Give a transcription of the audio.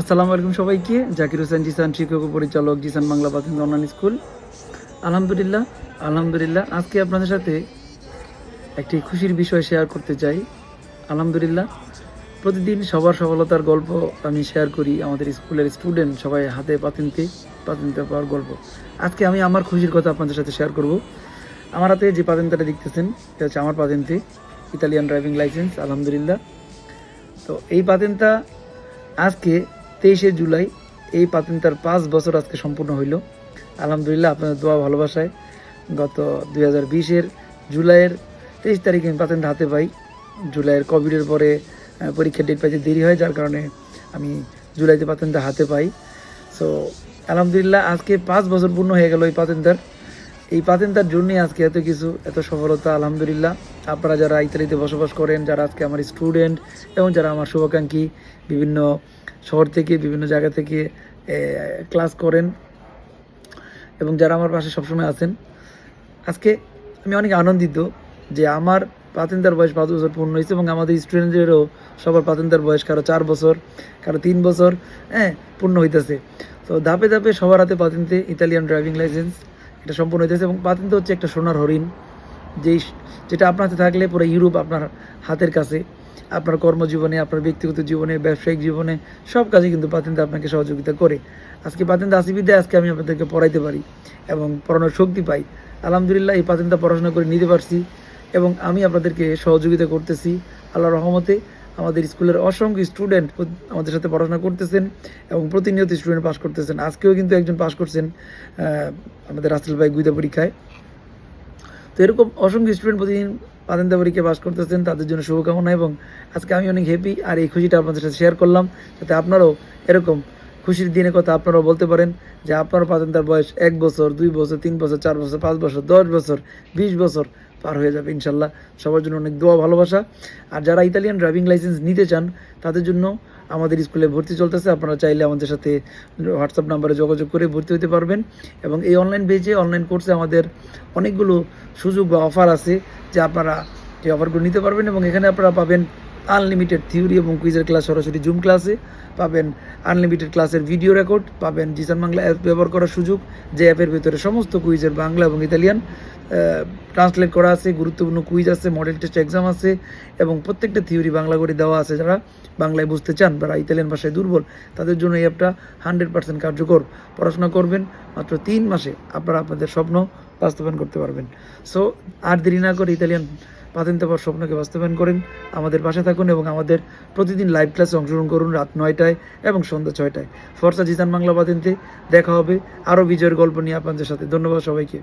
আসসালামু আলাইকুম সবাইকে। জাকির হোসেন জিসান শিক্ষক পরিচালক জিসান বাংলা প্রাথমিক অনলাইন স্কুল আলহামদুলিল্লাহ আলহামদুলিল্লাহ। আজকে আপনাদের সাথে একটি খুশির বিষয় শেয়ার করতে চাই। আলহামদুলিল্লাহ, প্রতিদিন সবার সফলতার গল্প আমি শেয়ার করি আমাদের স্কুলের স্টুডেন্ট সবাই হাতে পাতিনতে পাতিনতে পাওয়ার গল্প। আজকে আমি আমার খুশির কথা আপনাদের সাথে শেয়ার করব। আমার হাতে যে পাতেন্তাটা দেখতেছেন, এটা হচ্ছে আমার পাতেন্তে ইতালিয়ান ড্রাইভিং লাইসেন্স আলহামদুলিল্লাহ। তো এই পাতেনটা আজকে তেইশে জুলাই এই পাতেনটার পাঁচ বছর আজকে সম্পূর্ণ হইল। আলহামদুলিল্লাহ আপনাদের দোয়া ভালোবাসায়। গত দুই হাজার বিশের জুলাইয়ের তেইশ তারিখে আমি পাতেনটা হাতে পাই। জুলাইয়ের কোভিডের পরে পরীক্ষার ডেট পাইতে দেরি হয়, যার কারণে আমি জুলাইতে পাতেনটা হাতে পাই। সো আলহামদুলিল্লাহ আজকে পাঁচ বছর পূর্ণ হয়ে গেল এই পাতেনটার এই পাতেনটার জন্যই আজকে এত কিছু, এত সফলতা, আলহামদুলিল্লাহ। আপনারা যারা ইতালিতে বসবাস করেন, যারা আজকে আমার স্টুডেন্ট এবং যারা আমার শুভাকাঙ্ক্ষী, বিভিন্ন শহর থেকে, বিভিন্ন জায়গা থেকে ক্লাস করেন। এবং যারা আমার পাশে সবসময় আছেন, আজকে আমি অনেক আনন্দিত যে আমার পাতেন্দার বয়স পাঁচ বছর পূর্ণ হয়েছে এবং আমাদের স্টুডেন্টদেরও সবার পাতেন্দার বয়স কারও চার বছর, কারও তিন বছর হ্যাঁ পূর্ণ হইতেছে। তো ধাপে ধাপে সবার হাতে পাতেন্তে ইতালিয়ান ড্রাইভিং লাইসেন্স এটা সম্পূর্ণ হইতেছে এবং পাতেন্তে হচ্ছে একটা সোনার হরিণ, যেই, যেটা আপনার হাতে থাকলে পুরো ইউরোপ আপনার হাতের কাছে। আপনার কর্মজীবনে, আপনার ব্যক্তিগত জীবনে, ব্যবসায়িক জীবনে, সব কাজে কিন্তু পাতেন্তে আপনাকে সহযোগিতা করে। আজকে পাতেন্তে আসি বিদ্যায় আজকে আমি আপনাদেরকে পড়াইতে পারি এবং পড়ানোর শক্তি পাই। আলহামদুলিল্লাহ, এই পাতেন্টা পড়াশোনা করে নিতে পারছি এবং আমি আপনাদেরকে সহযোগিতা করতেছি আল্লাহ রহমতে। আমাদের স্কুলের অসংখ্য স্টুডেন্ট আমাদের সাথে পড়াশোনা করতেছেন এবং প্রতিনিয়ত স্টুডেন্ট পাস করতেছেন। আজকেও কিন্তু একজন পাস করছেন আমাদের রাসেল ভাই গুইদা পরীক্ষায়। তো এরকম অসংখ্য স্টুডেন্ট প্রতিদিন পাতেন্তা বাস করতেছেন, তাদের জন্য শুভকামনা এবং আজকে আমি অনেক হ্যাপি আর এই খুশিটা আপনাদের সাথে শেয়ার করলাম। যাতে আপনারাও এরকম খুশির দিনের কথা আপনারাও বলতে পারেন যে আপনার তার বয়স এক বছর, দুই বছর, তিন বছর, চার বছর, পাঁচ বছর, দশ বছর, বিশ বছর পার হয়ে যাবে ইনশাল্লাহ। সবার জন্য অনেক দোয়া, ভালোবাসা। আর যারা ইতালিয়ান ড্রাইভিং লাইসেন্স নিতে চান, তাদের জন্য আমাদের স্কুলে ভর্তি চলতেছে। আপনারা চাইলে আমাদের সাথে হোয়াটসঅ্যাপ নাম্বারে যোগাযোগ করে ভর্তি হতে পারবেন। এবং এই অনলাইন পেজে অনলাইন কোর্সে আমাদের অনেকগুলো সুযোগ বা অফার আছে যে আপনারা এই অফারগুলো নিতে পারবেন এবং এখানে আপনারা পাবেন আনলিমিটেড থিওরি এবং কুইজের ক্লাস সরাসরি জুম ক্লাসে পাবেন আনলিমিটেড ক্লাসের ভিডিও রেকর্ড, পাবেন জিসান বাংলা অ্যাপ ব্যবহার করার সুযোগ। যে অ্যাপের ভিতরে সমস্ত কুইজের বাংলা এবং ইতালিয়ান ট্রান্সলেট করা আছে, গুরুত্বপূর্ণ কুইজ আছে, মডেল টেস্ট এক্সাম আছে এবং প্রত্যেকটা থিওরি বাংলা করে দেওয়া আছে। যারা বাংলায় বুঝতে চান যারা ইতালিয়ান ভাষায় দুর্বল, তাদের জন্য এই অ্যাপটা হান্ড্রেড পার্সেন্ট কার্যকর। পড়াশোনা করবেন মাত্র তিন মাসে, আপনারা আপনাদের স্বপ্ন বাস্তবায়ন করতে পারবেন। সো আর দেরি না করে ইতালিয়ান পাতেন্তে পাওয়ার স্বপ্নকে বাস্তবায়ন করেন। আমাদের পাশে থাকুন এবং আমাদের প্রতিদিন লাইভ ক্লাসে অংশগ্রহণ করুন রাত নয়টায় এবং সন্ধ্যা ছয়টায়। ফরসা জিতান বাংলা পাতেন্তে দেখা হবে। আরও বিজয়ের গল্প নিয়ে আপনাদের সাথে। ধন্যবাদ সবাইকে।